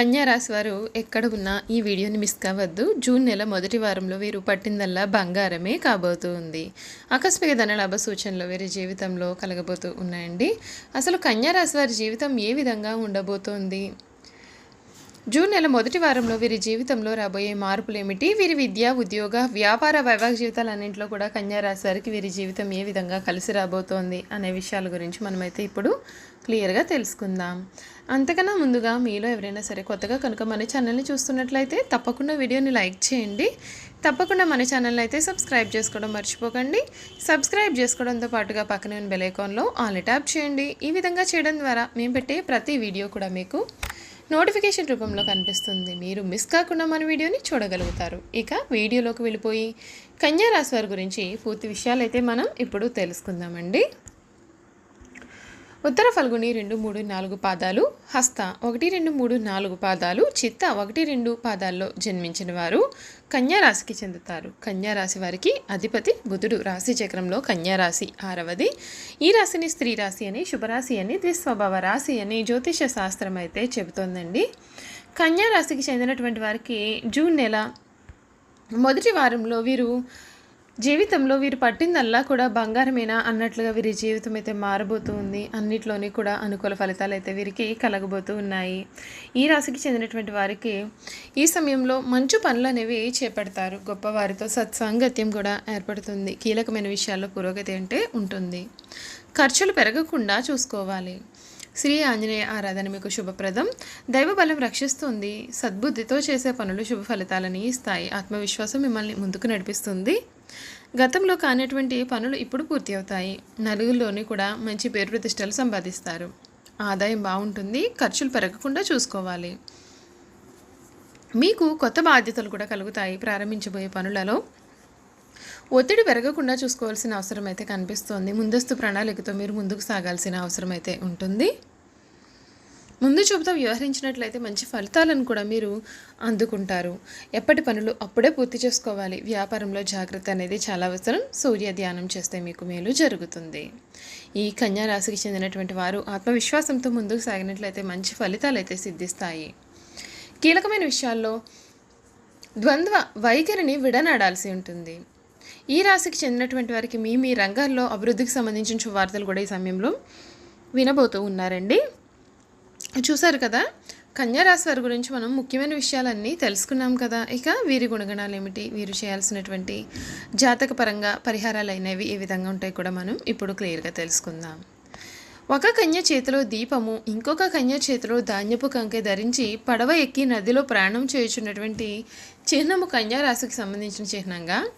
కన్యారాశి వారు ఎక్కడ ఉన్నా ఈ వీడియోని మిస్ కావద్దు. జూన్ నెల మొదటి వారంలో వీరు పట్టిందల్లా బంగారమే కాబోతూ ఉంది ఆకస్మిక ధనలాభ సూచనలు వీరి జీవితంలో కలగబోతూ ఉన్నాయండి. అసలు కన్యారాశి వారి జీవితం ఏ విధంగా ఉండబోతోంది? జూన్ నెల మొదటి వారంలో వీరి జీవితంలో రాబోయే మార్పులు ఏమిటి వీరి విద్య ఉద్యోగ వ్యాపార వైవాహిక జీవితాలన్నింటిలో కూడా కన్యా రాశి వీరి జీవితం ఏ విధంగా కలిసి రాబోతోంది అనే విషయాల గురించి మనమైతే ఇప్పుడు క్లియర్గా తెలుసుకుందాం. అంతకన్నా ముందుగా మీలో ఎవరైనా సరే కొత్తగా కనుక మన ఛానల్ని చూస్తున్నట్లయితే తప్పకుండా వీడియోని లైక్ చేయండి. తప్పకుండా మన ఛానల్ని అయితే సబ్స్క్రైబ్ చేసుకోవడం మర్చిపోకండి. సబ్స్క్రైబ్ చేసుకోవడంతో పాటుగా పక్కనే ఉన్న బెల్ ఐకాన్లో ఆల్ ట్యాప్ చేయండి. ఈ విధంగా చేయడం ద్వారా మేము పెట్టే ప్రతి వీడియో కూడా మీకు నోటిఫికేషన్ రూపంలో కనిపిస్తుంది. మీరు మిస్ కాకుండా మన వీడియోని చూడగలుగుతారు. ఇక వీడియోలోకి వెళ్ళిపోయి కన్యా రాశి వారి గురించి పూర్తి విషయాలు అయితే మనం ఇప్పుడు తెలుసుకుందామండి. ఉత్తర ఫల్గుని రెండు మూడు నాలుగు పాదాలు హస్త ఒకటి రెండు మూడు నాలుగు పాదాలు చిత్త ఒకటి రెండు పాదాల్లో జన్మించిన వారు కన్యారాశికి చెందుతారు. కన్యారాశి వారికి అధిపతి బుధుడు. రాశి చక్రంలో కన్యారాశి ఆరవది. ఈ రాశిని స్త్రీ రాశి అని శుభరాశి అని ద్విస్వభావ రాశి అని జ్యోతిష శాస్త్రం అయితే చెబుతోందండి. కన్యారాశికి చెందినటువంటి వారికి జూన్ నెల మొదటి వారంలో వీరు జీవితంలో వీరు పట్టిందల్లా కూడా బంగారమేనా అన్నట్లుగా వీరి జీవితం అయితే మారబోతూ ఉంది. అన్నిట్లోని కూడా అనుకూల ఫలితాలు అయితే వీరికి కలగబోతూ ఉన్నాయి. ఈ రాశికి చెందినటువంటి వారికి ఈ సమయంలో మంచు పనులు అనేవి చేపడతారు. గొప్పవారితో సత్సాంగత్యం కూడా ఏర్పడుతుంది. కీలకమైన విషయాల్లో పురోగతి అంటే ఉంటుంది. ఖర్చులు పెరగకుండా చూసుకోవాలి. శ్రీ ఆంజనేయ ఆరాధన మీకు శుభప్రదం. దైవబలం రక్షిస్తుంది. సద్బుద్ధితో చేసే పనులు శుభ ఫలితాలని ఇస్తాయి. ఆత్మవిశ్వాసం మిమ్మల్ని ముందుకు నడిపిస్తుంది. గతంలో కానటువంటి పనులు ఇప్పుడు పూర్తి అవుతాయి. నలుగురిలోని కూడా మంచి పేరు ప్రతిష్టలు సంపాదిస్తారు. ఆదాయం బాగుంటుంది ఖర్చులు పెరగకుండా చూసుకోవాలి. మీకు కొత్త బాధ్యతలు కూడా కలుగుతాయి. ప్రారంభించబోయే పనులలో ఒత్తిడి పెరగకుండా చూసుకోవాల్సిన అవసరం అయితే కనిపిస్తోంది. ముందస్తు ప్రణాళికతో మీరు ముందుకు సాగాల్సిన అవసరం అయితే ఉంటుంది. ముందు చూపుతో వ్యవహరించినట్లయితే మంచి ఫలితాలను కూడా మీరు అందుకుంటారు. ఎప్పటి పనులు అప్పుడే పూర్తి చేసుకోవాలి. వ్యాపారంలో జాగ్రత్త అనేది చాలా అవసరం. సూర్య ధ్యానం చేస్తే మీకు మేలు జరుగుతుంది. ఈ కన్యా రాశికి చెందినటువంటి వారు ఆత్మవిశ్వాసంతో ముందుకు సాగినట్లయితే మంచి ఫలితాలు అయితే సిద్ధిస్తాయి. కీలకమైన విషయాల్లో ద్వంద్వ వైఖరిని విడనాడాల్సి ఉంటుంది. ఈ రాశికి చెందినటువంటి వారికి మీ మీ రంగాల్లో అభివృద్ధికి సంబంధించిన వార్తలు కూడా ఈ సమయంలో వినబోతూ ఉన్నారండి. చూసారు కదా? కన్యా వారి గురించి మనం ముఖ్యమైన విషయాలన్నీ తెలుసుకున్నాం కదా. ఇక వీరి గుణగణాలు ఏమిటి? వీరు చేయాల్సినటువంటి జాతక పరంగా పరిహారాలు అయినవి ఏ విధంగా ఉంటాయి కూడా మనం ఇప్పుడు క్లియర్గా తెలుసుకుందాం. ఒక కన్య చేతిలో దీపము ఇంకొక కన్య చేతిలో ధాన్యపు కంకె ధరించి పడవ ఎక్కి నదిలో ప్రయాణం చేయుచున్నటువంటి చిహ్నము కన్యారాశికి సంబంధించిన చిహ్నంగా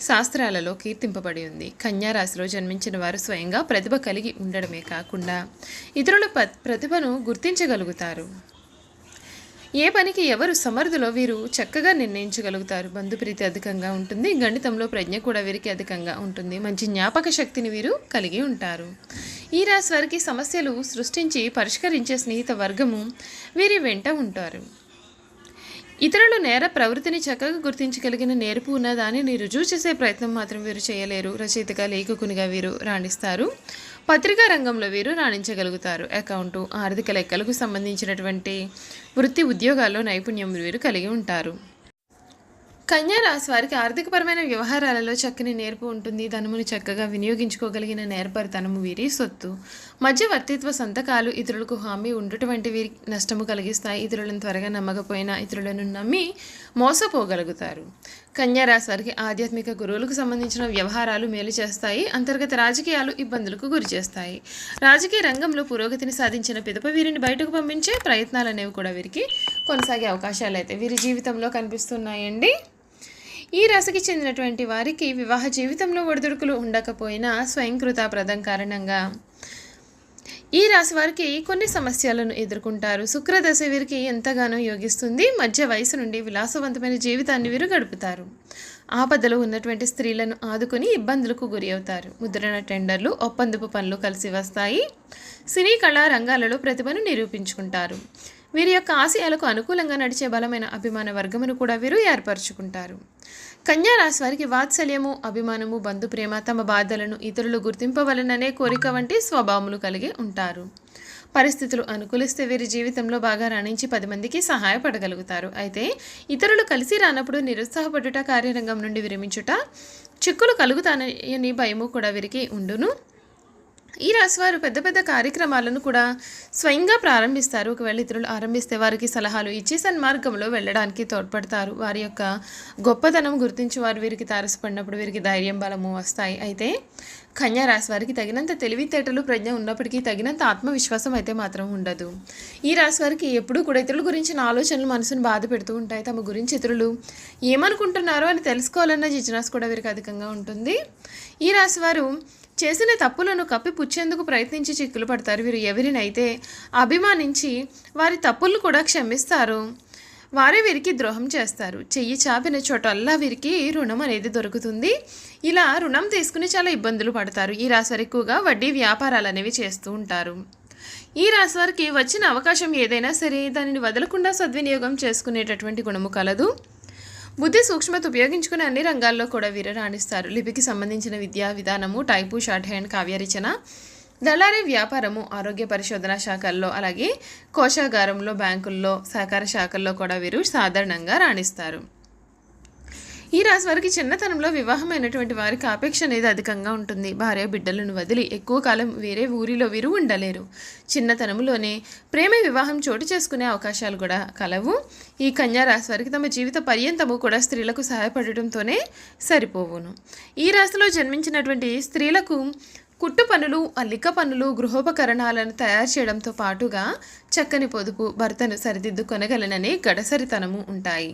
శాస్త్రాలలో కీర్తింపబడి ఉంది. కన్యారాశిలో జన్మించిన వారు స్వయంగా ప్రతిభ కలిగి ఉండడమే కాకుండా ఇతరుల ప- ప్రతిభను గుర్తించగలుగుతారు. ఏ పనికి ఎవరు సమర్థులో వీరు చక్కగా నిర్ణయించగలుగుతారు. బంధుప్రీతి అధికంగా ఉంటుంది. గణితంలో ప్రజ్ఞ కూడా వీరికి అధికంగా ఉంటుంది. మంచి జ్ఞాపక శక్తిని వీరు కలిగి ఉంటారు. ఈ రాశి వారికి సమస్యలు సృష్టించి పరిష్కరించే స్నేహిత వర్గము వీరి వెంట ఉంటారు. ఇతరులు నేర ప్రవృత్తిని చక్కగా గుర్తించగలిగిన నేర్పు ఉన్న దానిని రుజువు చేసే ప్రయత్నం మాత్రం వీరు చేయలేరు. రచయితగా లేఖకునిగా వీరు రాణిస్తారు. పత్రికా రంగంలో వీరు రాణించగలుగుతారు. అకౌంటు ఆర్థిక లెక్కలకు సంబంధించినటువంటి వృత్తి ఉద్యోగాల్లో నైపుణ్యం వీరు కలిగి ఉంటారు. కన్యా రాశి వారికి ఆర్థికపరమైన వ్యవహారాలలో చక్కని నేర్పు ఉంటుంది. ధనమును చక్కగా వినియోగించుకోగలిగిన నేర్పరితనము వీరి సొత్తు. మధ్యవర్తిత్వ సంతకాలు ఇతరులకు హామీ ఉండటువంటి వీరి నష్టము కలిగిస్తాయి. ఇతరులను త్వరగా నమ్మకపోయినా ఇతరులను నమ్మి మోసపోగలుగుతారు. కన్యా రాశి వారికి ఆధ్యాత్మిక గురువులకు సంబంధించిన వ్యవహారాలు మేలు చేస్తాయి. అంతర్గత రాజకీయాలు ఇబ్బందులకు గురి చేస్తాయి. రాజకీయ రంగంలో పురోగతిని సాధించిన పిదప వీరిని బయటకు పంపించే ప్రయత్నాలు అనేవి కూడా వీరికి కొనసాగే అవకాశాలు అయితే వీరి జీవితంలో కనిపిస్తున్నాయండి. ఈ రాశికి చెందినటువంటి వారికి వివాహ జీవితంలో ఒడిదుడుకులు ఉండకపోయినా స్వయంకృతాప్రదం కారణంగా ఈ రాశి వారికి కొన్ని సమస్యలను ఎదుర్కొంటారు. శుక్రదశ వీరికి ఎంతగానో యోగిస్తుంది. మధ్య వయసు నుండి విలాసవంతమైన జీవితాన్ని వీరు గడుపుతారు. ఆపదలో ఉన్నటువంటి స్త్రీలను ఆదుకుని ఇబ్బందులకు గురి అవుతారు. ముద్రణ టెండర్లు ఒప్పందపు పనులు కలిసి వస్తాయి. సినీ కళా రంగాలలో ప్రతిభను నిరూపించుకుంటారు. వీరి యొక్క ఆశయాలకు అనుకూలంగా నడిచే బలమైన అభిమాన వర్గమును కూడా వీరు ఏర్పరచుకుంటారు. కన్యా రాశి వారికి వాత్సల్యము అభిమానము బంధుప్రేమ తమ బాధలను ఇతరులు గుర్తింపవలననే కోరిక వంటి స్వభావములు కలిగి ఉంటారు. పరిస్థితులు అనుకూలిస్తే వీరి జీవితంలో బాగా రాణించి పది మందికి సహాయపడగలుగుతారు. అయితే ఇతరులు కలిసి రానప్పుడు నిరుత్సాహపడుట కార్యరంగం నుండి విరమించుట చిక్కులు కలుగుతానని భయము కూడా వీరికి ఉండును. ఈ రాశివారు పెద్ద పెద్ద కార్యక్రమాలను కూడా స్వయంగా ప్రారంభిస్తారు. ఒకవేళ ఇతరులు ఆరంభిస్తే వారికి సలహాలు ఇచ్చి సన్మార్గంలో వెళ్ళడానికి తోడ్పడతారు. వారి యొక్క గొప్పతనం గుర్తించి వారు వీరికి తారసపడినప్పుడు వీరికి ధైర్యం బలము వస్తాయి. అయితే కన్యా రాశి వారికి తగినంత తెలివితేటలు ప్రజ్ఞ ఉన్నప్పటికీ తగినంత ఆత్మవిశ్వాసం అయితే మాత్రం ఉండదు. ఈ రాశి వారికి ఎప్పుడూ కూడా ఇతరుల గురించిన ఆలోచనలు మనసును బాధ పెడుతూ ఉంటాయి. తమ గురించి ఇతరులు ఏమనుకుంటున్నారో అని తెలుసుకోవాలన్న జిజ్ఞాస కూడా వీరికి అధికంగా ఉంటుంది. ఈ రాశి వారు చేసిన తప్పులను కప్పిపుచ్చేందుకు ప్రయత్నించి చిక్కులు పడతారు వీరు. ఎవరినైతే అభిమానించి వారి తప్పులను కూడా క్షమిస్తారు వారే వీరికి ద్రోహం చేస్తారు. చెయ్యి చాపిన చోటల్లా వీరికి రుణం అనేది దొరుకుతుంది. ఇలా రుణం తీసుకుని చాలా ఇబ్బందులు పడతారు. ఈ రాశారు ఎక్కువగా వడ్డీ వ్యాపారాలు అనేవి చేస్తూ ఉంటారు. ఈ రాశివారికి వచ్చిన అవకాశం ఏదైనా సరే దానిని వదలకుండా సద్వినియోగం చేసుకునేటటువంటి గుణము కలదు. బుద్ధి సూక్ష్మత ఉపయోగించుకుని అన్ని రంగాల్లో కూడా వీరు రాణిస్తారు. లిపికి సంబంధించిన విద్యా విధానము టైపు షార్ట్ హ్యాండ్ కావ్యరచన దళారీ వ్యాపారము ఆరోగ్య పరిశోధన శాఖల్లో అలాగే కోశాగారంలో బ్యాంకుల్లో సహకార శాఖల్లో కూడా వీరు సాధారణంగా రాణిస్తారు. ఈ రాశి వారికి చిన్నతనంలో వివాహమైనటువంటి వారికి ఆపేక్ష అనేది అధికంగా ఉంటుంది. భార్య బిడ్డలను వదిలి ఎక్కువ కాలం వేరే ఊరిలో వీరు ఉండలేరు. చిన్నతనంలోనే ప్రేమ వివాహం చోటు చేసుకునే అవకాశాలు కూడా కలవు. ఈ కన్యా రాశి వారికి తమ జీవిత పర్యంతము కూడా స్త్రీలకు సహాయపడటంతోనే సరిపోవును. ఈ రాశిలో జన్మించినటువంటి స్త్రీలకు కుట్టు పనులు అల్లిక పనులు గృహోపకరణాలను తయారు చేయడంతో పాటుగా చక్కని పొదుపు భర్తను సరిదిద్దుకొనగలననే గడసరితనము ఉంటాయి.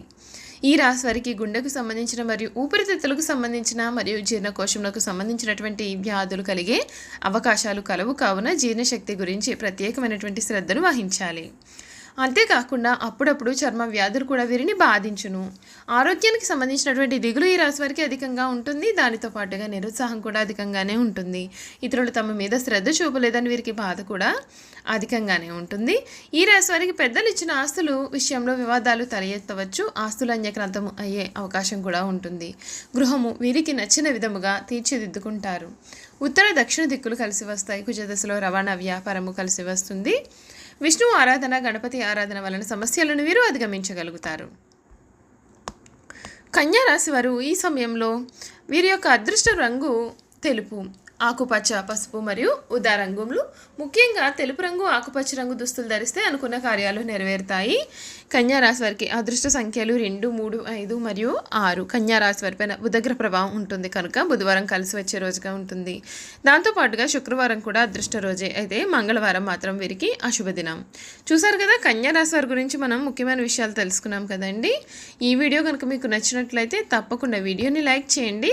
ఈ రాశి వారికి గుండెకు సంబంధించిన మరియు ఊపిరితిత్తులకు సంబంధించిన మరియు జీర్ణకోశంలకు సంబంధించినటువంటి వ్యాధులు కలిగే అవకాశాలు కలవు. కావున జీర్ణశక్తి గురించి ప్రత్యేకమైనటువంటి శ్రద్ధను వహించాలి. అంతేకాకుండా అప్పుడప్పుడు చర్మ వ్యాధులు కూడా వీరిని బాధించును. ఆరోగ్యానికి సంబంధించినటువంటి దిగులు ఈ రాశి వారికి అధికంగా ఉంటుంది. దానితో పాటుగా నిరుత్సాహం కూడా అధికంగానే ఉంటుంది. ఇతరులు తమ మీద శ్రద్ధ చూపలేదని వీరికి బాధ కూడా అధికంగానే ఉంటుంది. ఈ రాశి వారికి పెద్దలు ఇచ్చిన ఆస్తులు విషయంలో వివాదాలు తలెత్తవచ్చు. ఆస్తులు అన్యక్రాంతము అయ్యే అవకాశం కూడా ఉంటుంది. గృహము వీరికి నచ్చిన విధముగా తీర్చిదిద్దుకుంటారు. ఉత్తర దక్షిణ దిక్కులు కలిసి వస్తాయి. కుజదశలో రవాణా వ్యాపారము కలిసి వస్తుంది. విష్ణు ఆరాధన గణపతి ఆరాధన వలన సమస్యలను వీరు అధిగమించగలుగుతారు. కన్యా రాశి వారు ఈ సమయంలో వీరి యొక్క అదృష్ట రంగు తెలుపు. ఆకుపచ్చ పసుపు మరియు ఉదా రంగులు. ముఖ్యంగా తెలుపు రంగు ఆకుపచ్చ రంగు దుస్తులు ధరిస్తే అనుకున్న కార్యాలు నెరవేరుతాయి. కన్యా రాశి వారికి అదృష్ట సంఖ్యలు రెండు మూడు ఐదు మరియు ఆరు. కన్యా రాశి వారిపైన బుధగ్ర ప్రభావం ఉంటుంది కనుక బుధవారం కలిసి వచ్చే రోజుగా ఉంటుంది. దాంతోపాటుగా శుక్రవారం కూడా అదృష్ట రోజే. అయితే మంగళవారం మాత్రం వీరికి అశుభ దినం. చూసారు కదా కన్యారాశి వారి గురించి మనం ముఖ్యమైన విషయాలు తెలుసుకున్నాం కదండి. ఈ వీడియో కనుక మీకు నచ్చినట్లయితే తప్పకుండా వీడియోని లైక్ చేయండి.